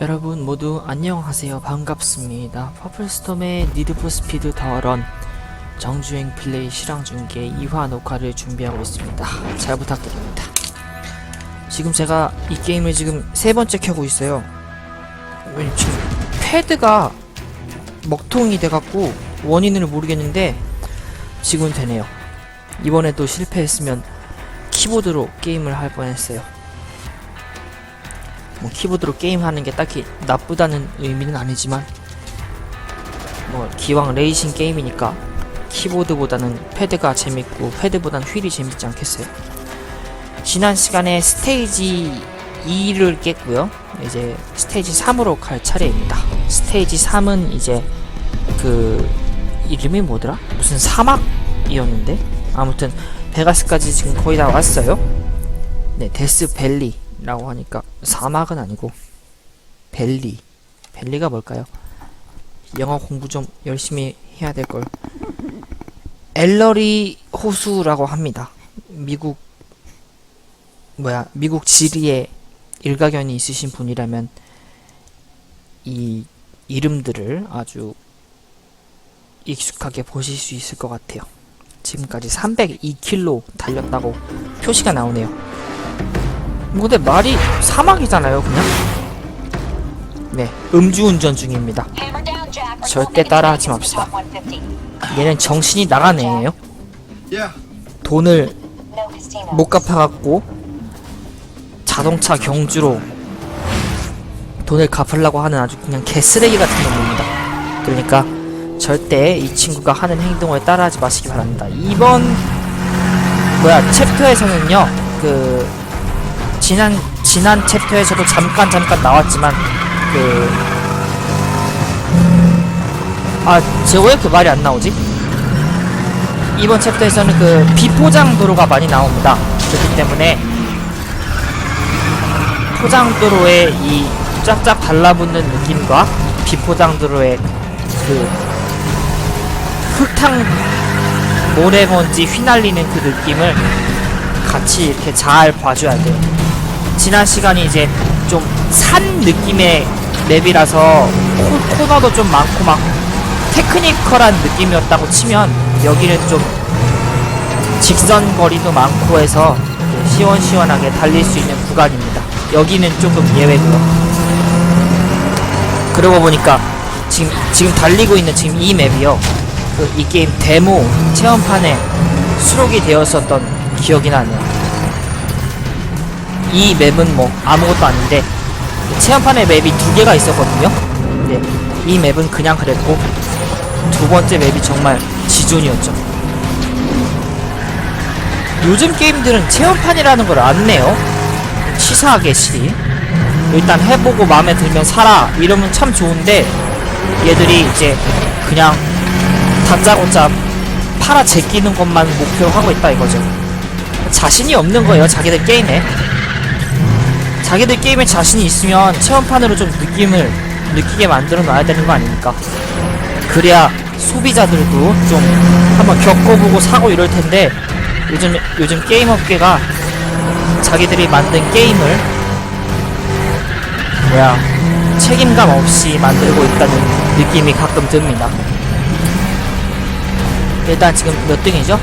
여러분 모두 안녕하세요. 반갑습니다. 퍼플스톰의 니드포 스피드 더런 정주행 플레이 실황 중계 2화 녹화를 준비하고 있습니다. 잘 부탁드립니다. 지금 제가 이 게임을 지금 세 번째 켜고 있어요. 지금 패드가 먹통이 돼갖고 원인을 모르겠는데 지금 되네요. 이번에도 실패했으면 키보드로 게임을 할 뻔했어요 뭐 키보드로 게임하는 게 딱히 나쁘다는 의미는 아니지만 뭐 기왕 레이싱 게임이니까 키보드보다는 패드가 재밌고 패드보다는 휠이 재밌지 않겠어요? 지난 시간에 스테이지 2를 깼고요. 이제 스테이지 3으로 갈 차례입니다. 스테이지 3은 이제 그 이름이 뭐더라? 무슨 사막이었는데 아무튼 베가스까지 지금 거의 다 왔어요. 네, 데스 밸리 라고 하니까 사막은 아니고 벨리 벨리가 뭘까요? 영어 공부 좀 열심히 해야 될 걸. 엘러리 호수라고 합니다. 미국 뭐야 미국 지리에 일가견이 있으신 분이라면 이 이름들을 아주 익숙하게 보실 수 있을 것 같아요. 지금까지 302km 달렸다고 표시가 나오네요. 근데 말이 사막이잖아요, 그냥. 네, 음주운전 중입니다. 절대 따라하지 맙시다. 얘는 정신이 나간 애예요. 돈을 못 갚아갖고 자동차 경주로 돈을 갚으려고 하는 아주 그냥 개쓰레기 같은 놈입니다. 그러니까 절대 이 친구가 하는 행동을 따라하지 마시기 바랍니다. 이번 뭐야 챕터에서는요 그 지난 지난 챕터에서도 잠깐 잠깐 나왔지만 그 아, 제가 왜 이렇게 말이 안 나오지? 이번 챕터에서는 그 비포장 도로가 많이 나옵니다. 그렇기 때문에 포장 도로의 이 쫙쫙 달라붙는 느낌과 비포장 도로의 그 흙탕 모래먼지 휘날리는 그 느낌을 같이 이렇게 잘 봐줘야 돼요. 지난 시간이 이제 좀 산 느낌의 맵이라서 코, 코너도 좀 많고 막 테크니컬한 느낌이었다고 치면 여기는 좀 직선 거리도 많고 해서 시원시원하게 달릴 수 있는 구간입니다. 여기는 조금 예외고요. 그러고 보니까 지금 지금 달리고 있는 지금 이 맵이요. 그 이 게임 데모 체험판에 수록이 되었었던 기억이 나네요. 이 맵은 뭐 아무것도 아닌데 체험판에 맵이 두 개가 있었거든요. 근데 이 맵은 그냥 그랬고 두 번째 맵이 정말 지존이었죠. 요즘 게임들은 체험판이라는 걸 안 내요. 치사하게 시. 일단 해보고 마음에 들면 사라 이러면 참 좋은데 얘들이 이제 그냥 다짜고짜 팔아 제끼는 것만 목표로 하고 있다 이거죠. 자신이 없는 거예요 자기들 게임에. 자기들 게임에 자신이 있으면 체험판으로 좀 느낌을 느끼게 만들어 놔야 되는 거 아닙니까? 그래야 소비자들도 좀 한번 겪어보고 사고 이럴 텐데 요즘 요즘 게임 업계가 자기들이 만든 게임을 뭐야 책임감 없이 만들고 있다는 느낌이 가끔 듭니다. 일단 지금 몇 등이죠?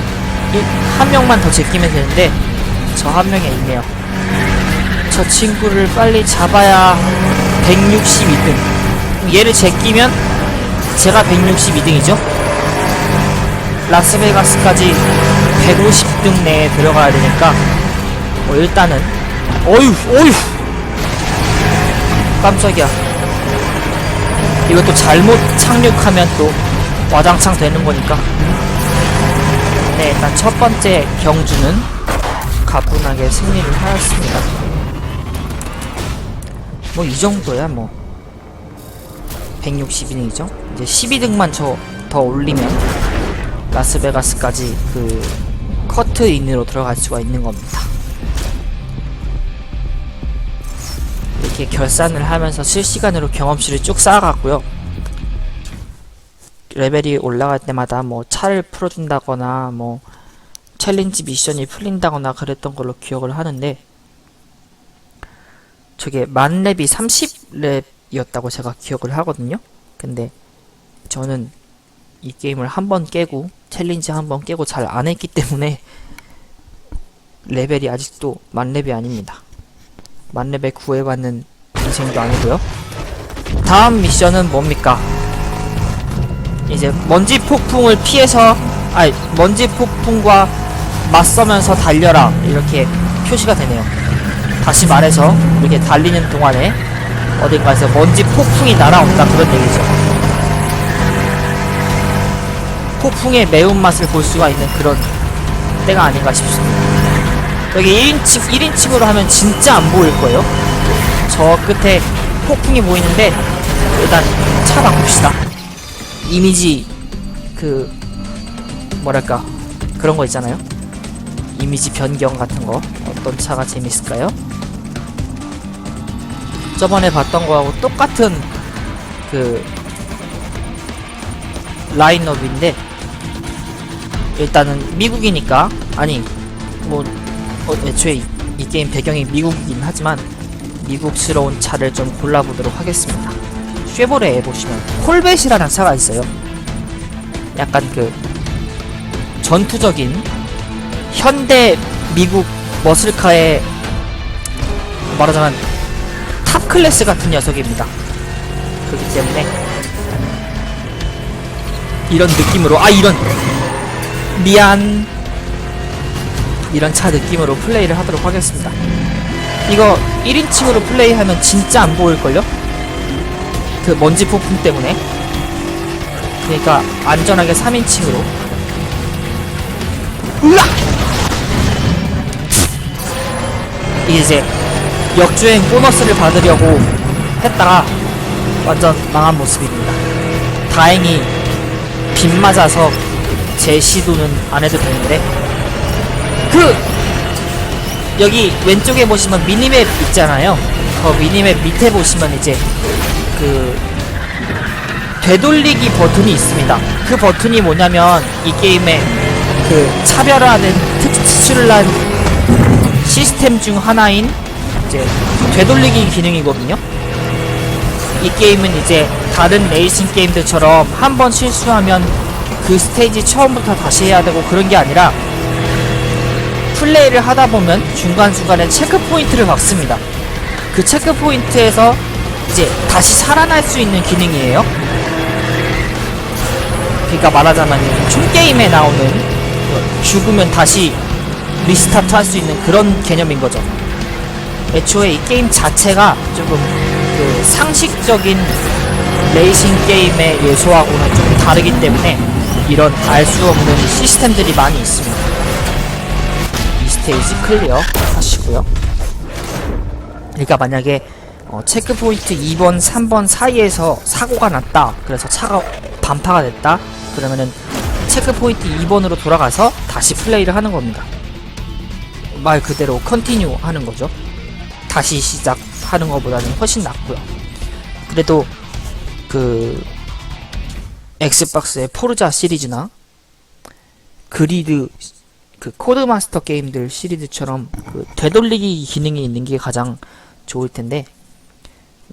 일- 한 명만 더 제끼면 되는데 저 한 명이 있네요. 저 친구를 빨리 잡아야 162등. 얘를 제끼면 제가 162등이죠. 라스베가스까지 150등 내에 들어가야 되니까 뭐 일단은 어휴 어휴 깜짝이야 이것도 잘못 착륙하면 또 와장창 되는 거니까 네 일단 첫 번째 경주는 가뿐하게 승리를 하였습니다 뭐 이 정도야 뭐 162등이죠 이제 12등만 저 더 올리면 라스베가스까지 그 커트 인으로 들어갈 수가 있는 겁니다. 이렇게 결산을 하면서 실시간으로 경험치를 쭉 쌓아갔고요. 레벨이 올라갈 때마다 뭐 차를 풀어준다거나 뭐 챌린지 미션이 풀린다거나 그랬던 걸로 기억을 하는데 저게 만렙이 30렙 레벨이었다고 제가 기억을 하거든요. 근데 저는 이 게임을 한 번 깨고 챌린지 한 번 깨고 잘 안 했기 때문에 레벨이 아직도 만렙이 아닙니다. 만렙에 구해받는 인생도 아니고요. 다음 미션은 뭡니까? 이제 먼지 폭풍을 피해서 아니 먼지 폭풍과 맞서면서 달려라 이렇게 표시가 되네요. 다시 말해서 이렇게 달리는 동안에 어딘가에서 먼지 폭풍이 날아온다 그런 얘기죠. 폭풍의 매운맛을 볼 수가 있는 그런 때가 아닌가 싶습니다. 여기 1인칭, 1인칭으로 하면 진짜 안 보일 거예요. 저 끝에 폭풍이 보이는데 일단 차 바꿉시다. 이미지 그 뭐랄까 그런 거 있잖아요. 이미지 변경 같은 거 어떤 차가 재밌을까요? 저번에 봤던 거하고 똑같은 그 라인업인데 일단은 미국이니까 아니 뭐 어, 애초에 이, 이 게임 배경이 미국이긴 하지만 미국스러운 차를 좀 골라보도록 하겠습니다. 쉐보레에 보시면 콜벳이라는 차가 있어요. 약간 그 전투적인 현대 미국 머슬카의 말하자면 탑 클래스 같은 녀석입니다. 그렇기 때문에 이런 느낌으로 아 이런 미안 이런 차 느낌으로 플레이를 하도록 하겠습니다. 이거 1인칭으로 플레이하면 진짜 안 보일걸요? 그 먼지 폭풍 때문에 그러니까 안전하게 3인칭으로 으악! 이제 역주행 보너스를 받으려고 했다가 완전 망한 모습입니다. 다행히 빗 맞아서 제 시도는 안 해도 되는데 그 여기 왼쪽에 보시면 미니맵 있잖아요. 그 미니맵 밑에 보시면 이제 그 되돌리기 버튼이 있습니다. 그 버튼이 뭐냐면 이 게임의 그 차별화된 특출난 시스템 중 하나인 이제 되돌리기 기능이거든요. 이 게임은 이제 다른 레이싱 게임들처럼 한 번 실수하면 그 스테이지 처음부터 다시 해야 되고 그런 게 아니라 플레이를 하다 보면 중간중간에 체크 포인트를 박습니다. 그 체크 포인트에서 이제 다시 살아날 수 있는 기능이에요. 그러니까 말하자면 총 게임에 나오는 그 죽으면 다시 리스타트 할 수 있는 그런 개념인 거죠. 애초에 이 게임 자체가 조금 그 상식적인 레이싱 게임의 예소하고는 좀 다르기 때문에 이런 알 수 없는 시스템들이 많이 있습니다. 이 스테이지 클리어 하시고요. 그러니까 만약에 어, 체크 포인트 2번, 3번 사이에서 사고가 났다. 그래서 차가 반파가 됐다. 그러면은 체크 포인트 2번으로 돌아가서 다시 플레이를 하는 겁니다. 말 그대로 컨티뉴 하는 거죠. 다시 시작하는 것보다는 훨씬 낫고요. 그래도 그 엑스박스의 포르자 시리즈나 그리드 그 코드마스터 게임들 시리즈처럼 그 되돌리기 기능이 있는 게 가장 좋을 텐데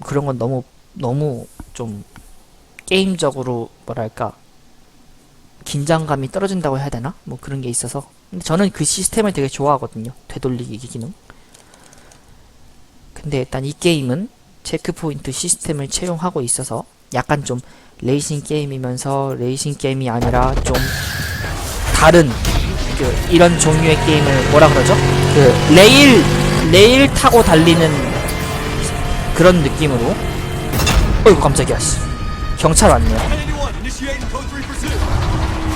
그런 건 너무 너무 좀 게임적으로 뭐랄까 긴장감이 떨어진다고 해야 되나? 뭐 그런 게 있어서 근데 저는 그 시스템을 되게 좋아하거든요. 되돌리기 기능. 근데 일단 이 게임은 체크포인트 시스템을 채용하고 있어서 약간 좀 레이싱 게임이면서 레이싱 게임이 아니라 좀 다른 그 이런 종류의 게임을 뭐라 그러죠? 그 레일 레일 타고 달리는 그런 느낌으로 어이구 깜짝이야 씨 경찰 왔네요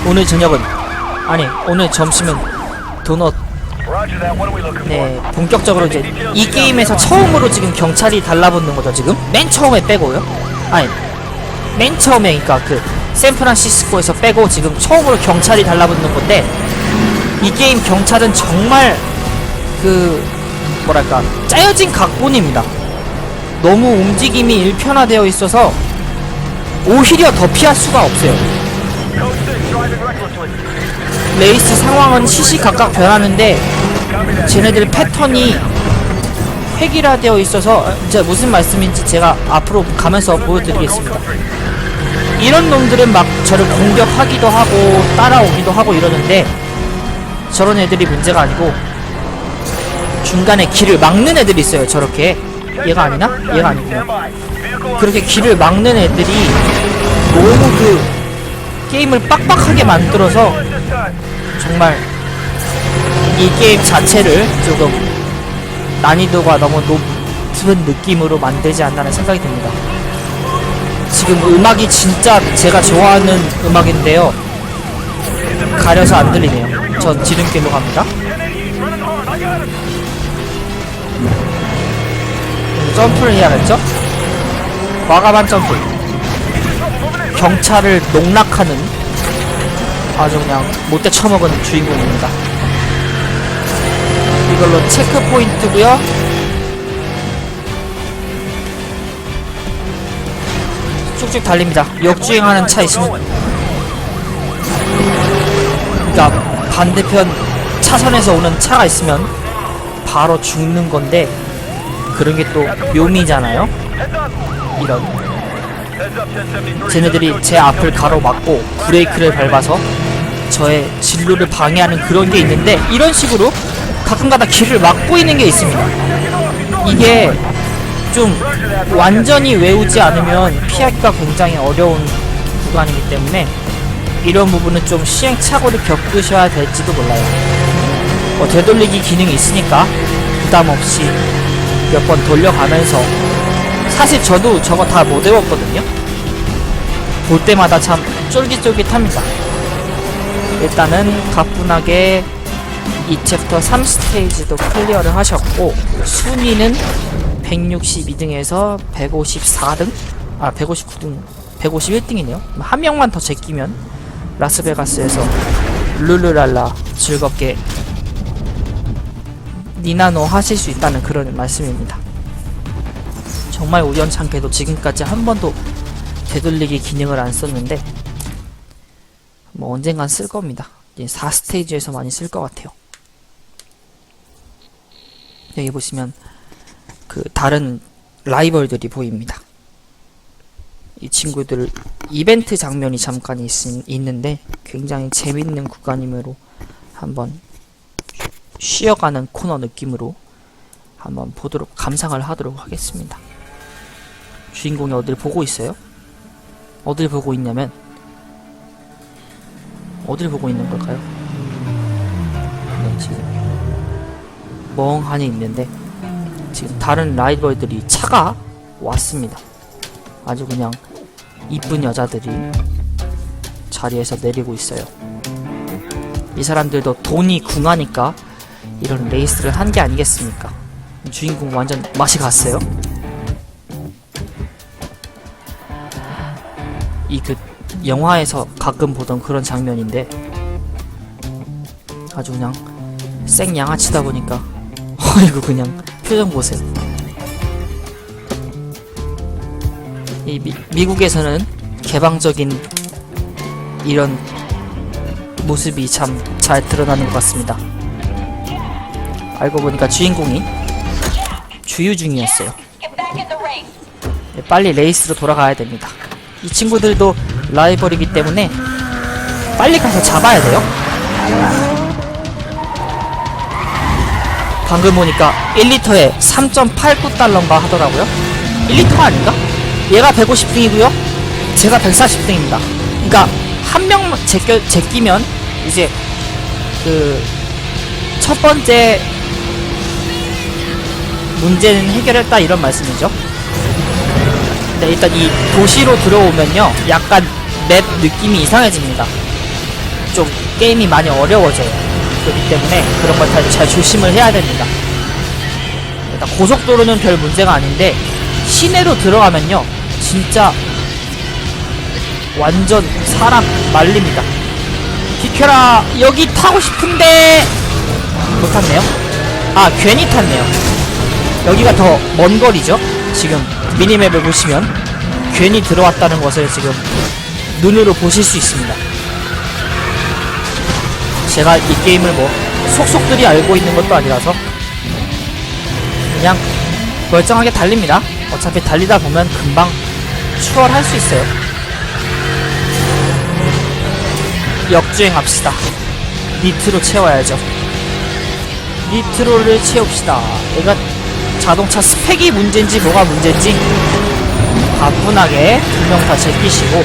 오늘 저녁은 아니 오늘 점심은 도넛. 네 본격적으로 이제 이 게임에서 처음으로 지금 경찰이 달라붙는 거죠 지금? 맨 처음에 빼고요? 아니 맨 처음에 그니까 그 샌프란시스코에서 빼고 지금 처음으로 경찰이 달라붙는 건데 이 게임 경찰은 정말 그 뭐랄까 짜여진 각본입니다. 너무 움직임이 일편화되어 있어서 오히려 더 피할 수가 없어요 레이스 상황은 시시각각 변하는데 쟤네들 패턴이 획일화되어 있어서 어, 제가 무슨 말씀인지 제가 앞으로 가면서 보여드리겠습니다. 이런 놈들은 막 저를 공격하기도 하고 따라오기도 하고 이러는데 저런 애들이 문제가 아니고 중간에 길을 막는 애들이 있어요. 저렇게 얘가 아니나? 얘가 아니구나. 그렇게 길을 막는 애들이 너무 그 게임을 빡빡하게 만들어서 정말 이 게임 자체를 조금 난이도가 너무 높은 느낌으로 만들지 않나는 생각이 듭니다. 지금 음악이 진짜 제가 좋아하는 음악인데요. 가려서 안 들리네요. 전 지름길로 갑니다. 음, 점프를 해야겠죠? 과감한 점프. 경찰을 농락하는 아주 그냥 못돼 처먹은 주인공입니다. 이걸로 체크 포인트고요. 쭉쭉 달립니다. 역주행하는 차 있으면 그러니까 반대편 차선에서 오는 차가 있으면 바로 죽는 건데 그런 게 또 묘미잖아요. 이런 쟤네들이 제 앞을 가로막고 브레이크를 밟아서 저의 진로를 방해하는 그런 게 있는데 이런 식으로 가끔가다 길을 막고 있는 게 있습니다. 이게 좀 완전히 외우지 않으면 피하기가 굉장히 어려운 구간이기 때문에 이런 부분은 좀 시행착오를 겪으셔야 될지도 몰라요. 뭐 되돌리기 기능이 있으니까 부담 없이 몇 번 돌려가면서 사실 저도 저거 다 못 외웠거든요. 볼 때마다 참 쫄깃쫄깃합니다. 일단은 가뿐하게 이 챕터 3스테이지도 클리어를 하셨고 순위는 162등에서 154등? 아 159등 151등이네요 한 명만 더 제끼면 라스베가스에서 룰루랄라 즐겁게 니나노 하실 수 있다는 그런 말씀입니다 정말 우연찮게도 지금까지 한 번도 되돌리기 기능을 안 썼는데 뭐 언젠간 쓸 겁니다 이제 4스테이지에서 많이 쓸 것 같아요 여기 보시면 그 다른 라이벌들이 보입니다. 이 친구들 이벤트 장면이 잠깐 있, 있는데 굉장히 재밌는 구간이므로 한번 쉬어가는 코너 느낌으로 한번 보도록 감상을 하도록 하겠습니다. 주인공이 어딜 보고 있어요? 어딜 보고 있냐면 어딜 보고 있는 걸까요? 네, 지금 멍하니 있는데 지금 다른 라이벌들이 차가 왔습니다. 아주 그냥 이쁜 여자들이 자리에서 내리고 있어요. 이 사람들도 돈이 궁하니까 이런 레이스를 한 게 아니겠습니까? 주인공 완전 맛이 갔어요. 이 그 영화에서 가끔 보던 그런 장면인데 아주 그냥 생 양아치다 보니까 어이구 그냥 표정 보세요. 이 미, 미국에서는 개방적인 이런 모습이 참 잘 드러나는 것 같습니다. 알고 보니까 주인공이 주유 중이었어요. 네, 빨리 레이스로 돌아가야 됩니다. 이 친구들도 라이벌이기 때문에 빨리 가서 잡아야 돼요. 방금 보니까 1리터에 3.89달러인가 하더라고요. 1리터가 아닌가? 얘가 150등이고요. 제가 140등입니다. 그러니까 한 명만 제껴, 제끼면 이제 그 첫 번째 문제는 해결했다 이런 말씀이죠. 근데 일단 이 도시로 들어오면요 약간 맵 느낌이 이상해집니다. 좀 게임이 많이 어려워져요. 그렇기 때문에 그런 걸잘 조심을 해야 됩니다. 일단 고속도로는 별 문제가 아닌데 시내로 들어가면요 진짜 완전 사람 말립니다. 비켜라 여기 타고 싶은데! 못 탔네요. 아 괜히 탔네요. 여기가 더 먼 거리죠? 지금 미니맵을 보시면 괜히 들어왔다는 것을 지금 눈으로 보실 수 있습니다. 제가 이 게임을 뭐 속속들이 알고 있는 것도 아니라서 그냥 멀쩡하게 달립니다. 어차피 달리다 보면 금방 추월할 수 있어요. 역주행합시다. 니트로 채워야죠. 니트로를 채웁시다. 얘가 자동차 스펙이 문제인지 뭐가 문제인지 가뿐하게 두 명 다 제끼시고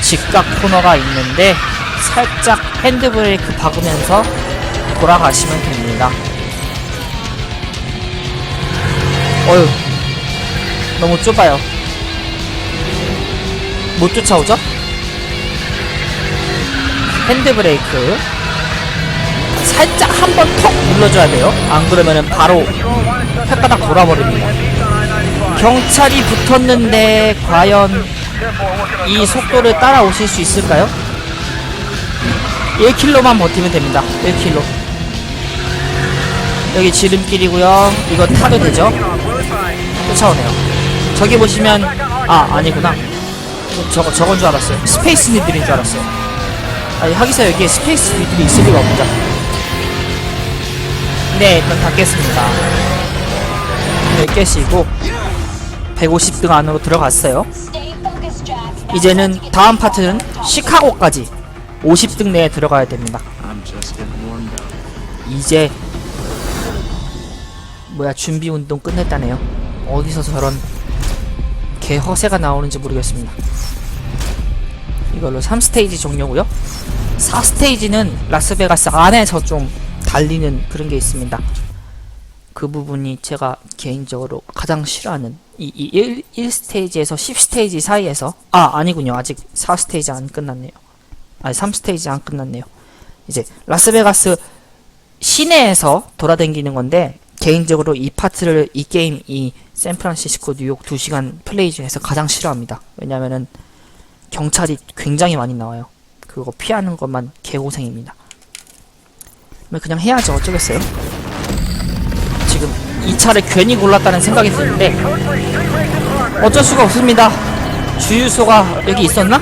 직각 코너가 있는데 살짝 핸드브레이크 박으면서 돌아가시면 됩니다. 어휴, 너무 좁아요. 못 쫓아오죠? 핸드브레이크 살짝 한 번 턱 눌러줘야 돼요. 안 그러면은 바로 혓바닥 돌아버립니다. 경찰이 붙었는데 과연 이 속도를 따라오실 수 있을까요? 1킬로만 버티면 됩니다. 1킬로. 여기 지름길이고요. 이거 타도 되죠? 쫓아오네요. 저기 보시면 아 아니구나. 저거 저건 줄 알았어요. 스페이스 니들인 줄 알았어요. 아니 하기사 여기에 스페이스 니들이 있을 리가 없다. 네, 일단 닫겠습니다. 네, 깨시고 150등 안으로 들어갔어요. 이제는 다음 파트는 시카고까지 50등 내에 들어가야 됩니다. 이제 뭐야 준비 운동 끝냈다네요. 어디서 저런 개 허세가 나오는지 모르겠습니다. 이걸로 3스테이지 종료고요. 4스테이지는 라스베가스 안에서 좀 달리는 그런 게 있습니다. 그 부분이 제가 개인적으로 가장 싫어하는 이, 이 1, 1스테이지에서 10스테이지 사이에서 아 아니군요. 아직 4스테이지 안 끝났네요. 아니 3스테이지 안 끝났네요. 이제 라스베가스 시내에서 돌아다니는 건데 개인적으로 이 파트를 이 게임 이 샌프란시스코 뉴욕 2시간 플레이 중에서 가장 싫어합니다. 왜냐면은 경찰이 굉장히 많이 나와요. 그거 피하는 것만 개고생입니다. 뭐 그냥 해야죠 어쩌겠어요 지금 이 차를 괜히 골랐다는 생각이 드는데 어쩔 수가 없습니다. 주유소가 여기 있었나?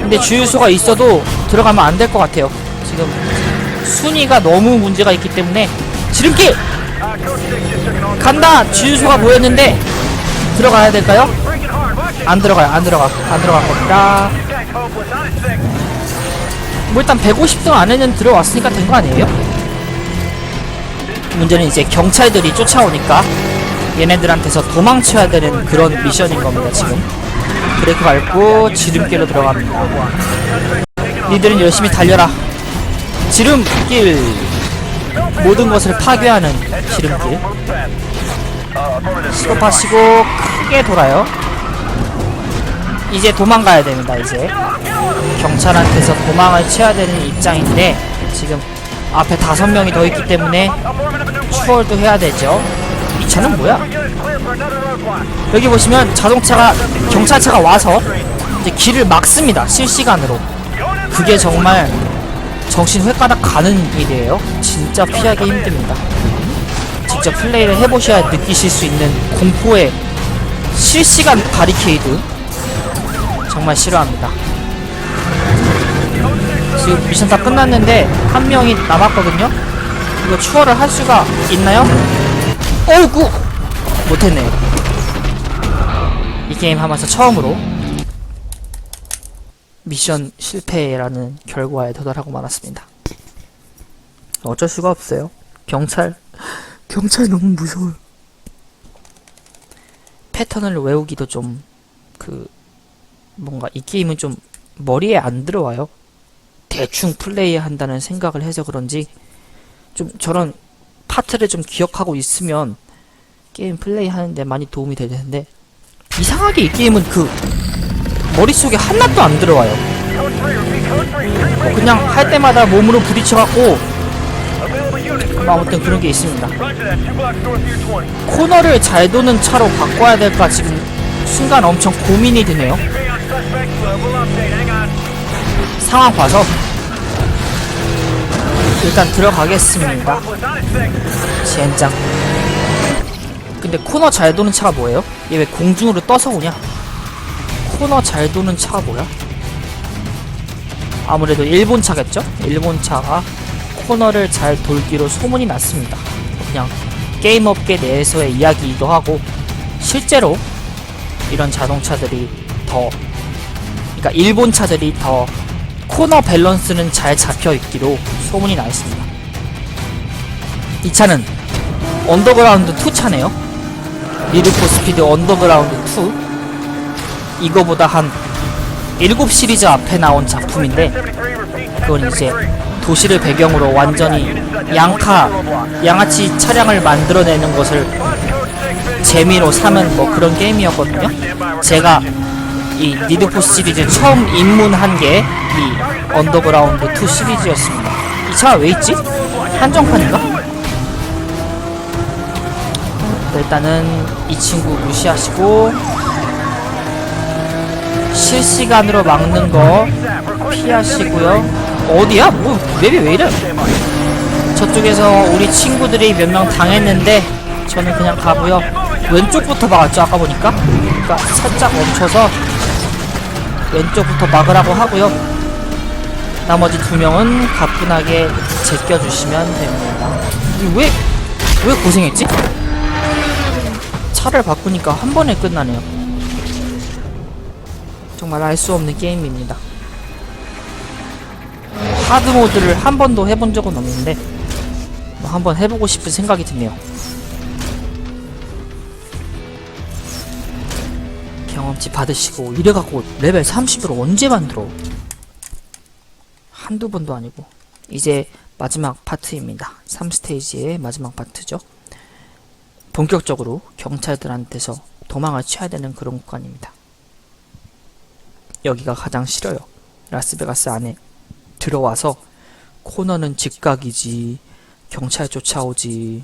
근데 주유소가 있어도 들어가면 안 될 것 같아요. 지금 순위가 너무 문제가 있기 때문에 지름길 간다 주유소가 보였는데 들어가야 될까요? 안 들어가요. 안 들어가. 안 들어갈 겁니다. 뭐 일단 150등 안에는 들어왔으니까 된 거 아니에요? 문제는 이제 경찰들이 쫓아오니까 얘네들한테서 도망쳐야 되는 그런 미션인 겁니다 지금. 브레이크 밟고 지름길로 들어갑니다. 니들은 열심히 달려라. 지름길. 모든 것을 파괴하는 지름길. 스톱하시고 크게 돌아요 이제 도망가야 됩니다 이제 경찰한테서 도망을 쳐야 되는 입장인데 지금 앞에 다섯 명이 더 있기 때문에 추월도 해야 되죠. 이 차는 뭐야? 여기 보시면 자동차가 경찰차가 와서 이제 길을 막습니다. 실시간으로. 그게 정말 정신 횟가닥 가는 일이에요. 진짜 피하기 힘듭니다. 직접 플레이를 해보셔야 느끼실 수 있는 공포의 실시간 바리케이드 정말 싫어합니다. 지금 미션 다 끝났는데 한 명이 남았거든요. 이거 추월을 할 수가 있나요? 어이구 못했네요. 이 게임 하면서 처음으로 미션 실패라는 결과에 도달하고 말았습니다. 어쩔 수가 없어요. 경찰 경찰 너무 무서워요. 패턴을 외우기도 좀그 뭔가 이 게임은 좀 머리에 안 들어와요. 대충 플레이 한다는 생각을 해서 그런지 좀 저런 파트를 좀 기억하고 있으면 게임 플레이 하는데 많이 도움이 될 텐데 이상하게 이 게임은 그 머릿속에 하나도 안 들어와요. 뭐 그냥 할 때마다 몸으로 부딪혀갖고 뭐 아무튼 그런 게 있습니다. 코너를 잘 도는 차로 바꿔야 될까 지금 순간 엄청 고민이 드네요. 상황 봐서 일단 들어가겠습니다. 젠장. 근데 코너 잘 도는 차가 뭐예요? 얘 왜 공중으로 떠서 오냐? 코너 잘 도는 차가 뭐야? 아무래도 일본 차겠죠? 일본 차가 코너를 잘 돌기로 소문이 났습니다. 그냥 게임 업계 내에서의 이야기이기도 하고 실제로 이런 자동차들이 더 그러니까 일본 차들이 더 코너 밸런스는 잘 잡혀 있기로 소문이 나 있습니다. 이 차는 언더그라운드 2 차네요. 리드포 스피드 언더그라운드 2 이거보다 한 7 시리즈 앞에 나온 작품인데 그건 이제 도시를 배경으로 완전히 양카 양아치 차량을 만들어내는 것을 재미로 삼은 뭐 그런 게임이었거든요. 제가 이 니드포 시리즈 처음 입문한 게 이 언더그라운드 2 시리즈였습니다. 이 차가 왜 있지? 한정판인가? 일단은 이 친구 무시하시고 실시간으로 막는 거 피하시고요. 어디야? 뭐 맵이 왜 이래? 저쪽에서 우리 친구들이 몇 명 당했는데 저는 그냥 가고요. 왼쪽부터 막았죠 아까 보니까. 그러니까 살짝 멈춰서 왼쪽부터 막으라고 하고요. 나머지 두 명은 가뿐하게 제껴주시면 됩니다. 왜, 왜 고생했지? 차를 바꾸니까 한 번에 끝나네요. 정말 알 수 없는 게임입니다. 하드 모드를 한 번도 해본 적은 없는데 뭐 한번 해보고 싶은 생각이 드네요. 경험치 받으시고 이래갖고 레벨 30으로 언제 만들어? 한두 번도 아니고 이제 마지막 파트입니다. 3스테이지의 마지막 파트죠. 본격적으로 경찰들한테서 도망을 쳐야 되는 그런 구간입니다. 여기가 가장 싫어요. 라스베가스 안에 들어와서 코너는 직각이지 경찰 쫓아오지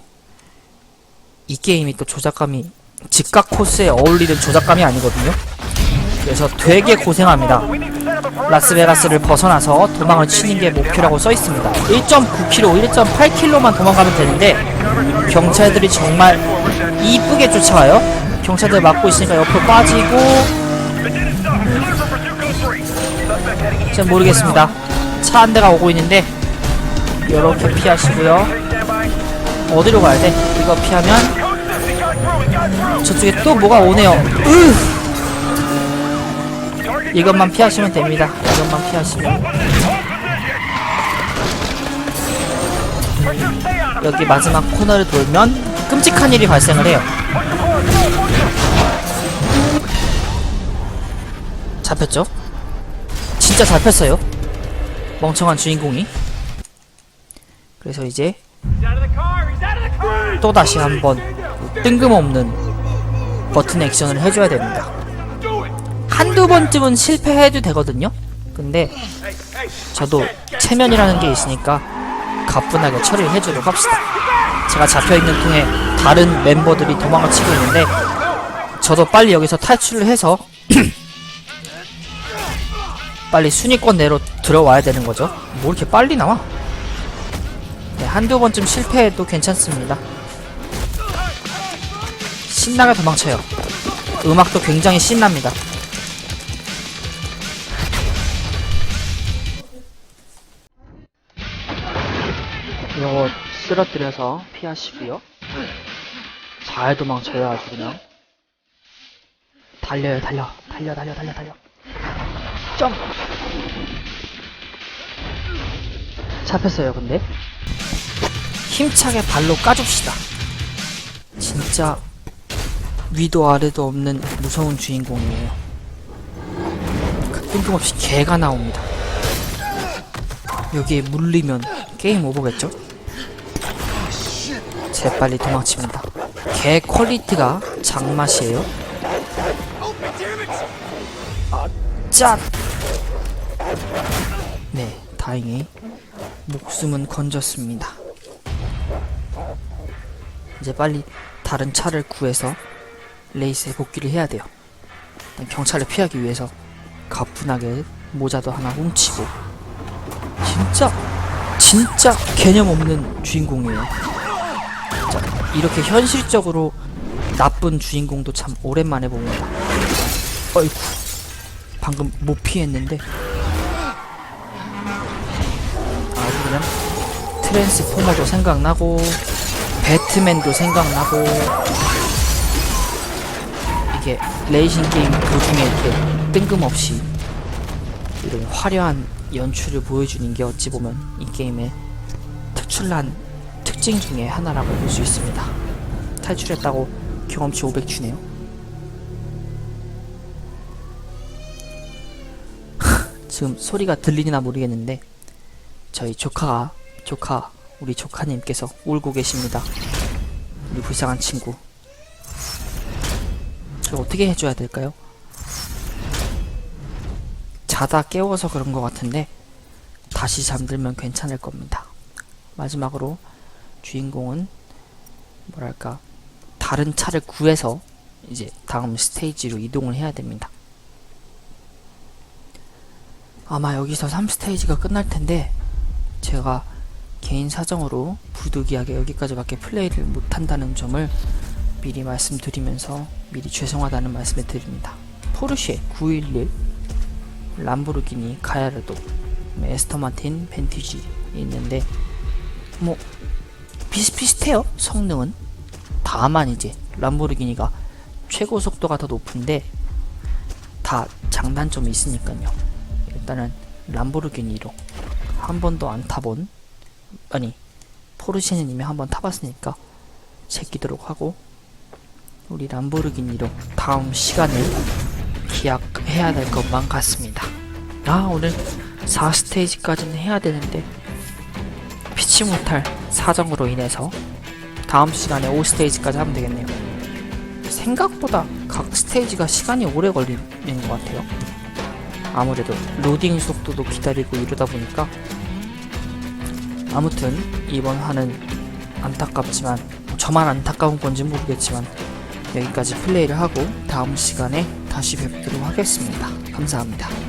이 게임이 또 조작감이 직각 코스에 어울리는 조작감이 아니거든요. 그래서 되게 고생합니다. 라스베가스를 벗어나서 도망을 치는 게 목표라고 써 있습니다. 1.9km, 1.8km만 도망가면 되는데 경찰들이 정말 이쁘게 쫓아와요. 경찰들 막고 있으니까 옆으로 빠지고 잘 모르겠습니다. 차 한 대가 오고 있는데 이렇게 피하시고요. 어디로 가야 돼? 이거 피하면 저쪽에 또 뭐가 오네요. 으! 이것만 피하시면 됩니다. 이것만 피하시면 여기 마지막 코너를 돌면 끔찍한 일이 발생을 해요. 잡혔죠? 진짜 잡혔어요. 멍청한 주인공이. 그래서 이제 또 다시 한번 뜬금없는 버튼 액션을 해줘야 됩니다. 한두 번쯤은 실패해도 되거든요. 근데 저도 체면이라는 게 있으니까 가뿐하게 처리를 해주도록 합시다. 제가 잡혀있는 통에 다른 멤버들이 도망을 치고 있는데 저도 빨리 여기서 탈출을 해서 빨리 순위권 내로 들어와야 되는 거죠. 뭐 이렇게 빨리 나와? 네, 한두 번쯤 실패해도 괜찮습니다. 신나게 도망쳐요. 음악도 굉장히 신납니다. 이거 쓰러뜨려서 피하시고요. 잘 도망쳐요, 아주 그냥. 달려요, 달려. 달려, 달려, 달려, 달려. 점! 잡혔어요, 근데. 힘차게 발로 까줍시다. 진짜 위도 아래도 없는 무서운 주인공이에요. 그 뜬금없이 개가 나옵니다. 여기에 물리면 게임 오버겠죠? 재빨리 도망칩니다. 개 퀄리티가 장맛이에요. 아, 짠! 네, 다행히 목숨은 건졌습니다. 이제 빨리 다른 차를 구해서 레이스에 복귀를 해야 돼요. 경찰을 피하기 위해서 가뿐하게 모자도 하나 훔치고 진짜 진짜 개념 없는 주인공이에요. 자, 이렇게 현실적으로 나쁜 주인공도 참 오랜만에 봅니다. 어이구, 방금 못 피했는데 아주 그냥 트랜스포머도 생각나고 배트맨도 생각나고 이게 레이싱 게임 도중에 이렇게 뜬금없이 이런 화려한 연출을 보여주는 게 어찌 보면 이 게임의 특출난 특징 중에 하나라고 볼 수 있습니다. 탈출했다고 경험치 500 주네요. 지금 소리가 들리나 모르겠는데 저희 조카가 조카 우리 조카님께서 울고 계십니다. 우리 불쌍한 친구. 저 어떻게 해줘야 될까요? 자다 깨워서 그런 것 같은데 다시 잠들면 괜찮을 겁니다. 마지막으로 주인공은 뭐랄까 다른 차를 구해서 이제 다음 스테이지로 이동을 해야 됩니다. 아마 여기서 3스테이지가 끝날 텐데 제가 개인 사정으로 부득이하게 여기까지밖에 플레이를 못한다는 점을 미리 말씀드리면서 미리 죄송하다는 말씀을 드립니다. 포르쉐 911, 람보르기니 가야르도, 에스터 마틴 벤티지 있는데 뭐 비슷비슷해요 성능은 다만 이제 람보르기니가 최고 속도가 더 높은데 다 장단점이 있으니까요 일단은 람보르기니로 한 번도 안 타본 아니 포르쉐는 이미 한 번 타봤으니까 제끼도록 하고 우리 람보르기니로 다음 시간을 기약해야 될 것만 같습니다. 아 오늘 4스테이지까지는 해야 되는데 피치 못할 사정으로 인해서 다음 시간에 5스테이지까지 하면 되겠네요. 생각보다 각 스테이지가 시간이 오래 걸리는 것 같아요. 아무래도 로딩 속도도 기다리고 이러다 보니까 아무튼 이번 화는 안타깝지만 저만 안타까운 건지 모르겠지만 여기까지 플레이를 하고 다음 시간에 다시 뵙도록 하겠습니다. 감사합니다.